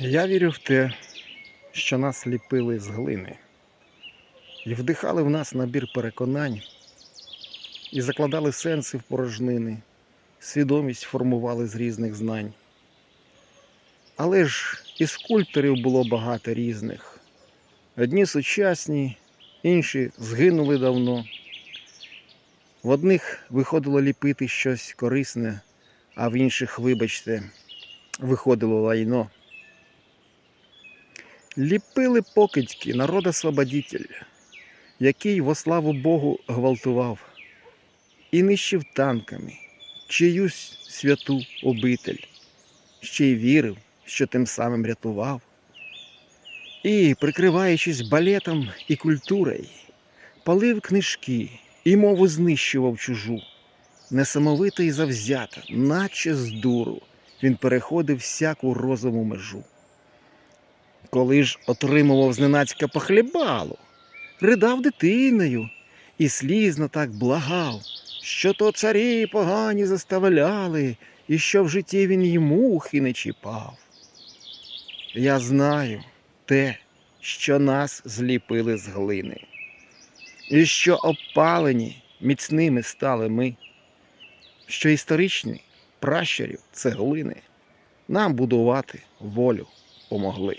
Я вірю в те, що нас ліпили з глини, і вдихали в нас набір переконань, і закладали сенси в порожнини, свідомість формували з різних знань. Але ж і скульпторів було багато різних. Одні сучасні, інші згинули давно. В одних виходило ліпити щось корисне, а в інших, вибачте, виходило лайно. Ліпили покидьки народосвободитель, який во славу Богу гвалтував і нищив танками чиюсь святу обитель, ще й вірив, що тим самим рятував. І, прикриваючись балетом і культурою, палив книжки і мову знищував чужу. Несамовито і завзято, наче з дуру, він переходив всяку розуму межу. Коли ж отримував зненацька похлібалу, ридав дитиною і слізно так благав, що то царі погані заставляли, і що в житті він й мухи не чіпав. Я знаю те, що нас зліпили з глини, і що опалені міцними стали ми, що історичні пращурів цеглини нам будувати волю помогли.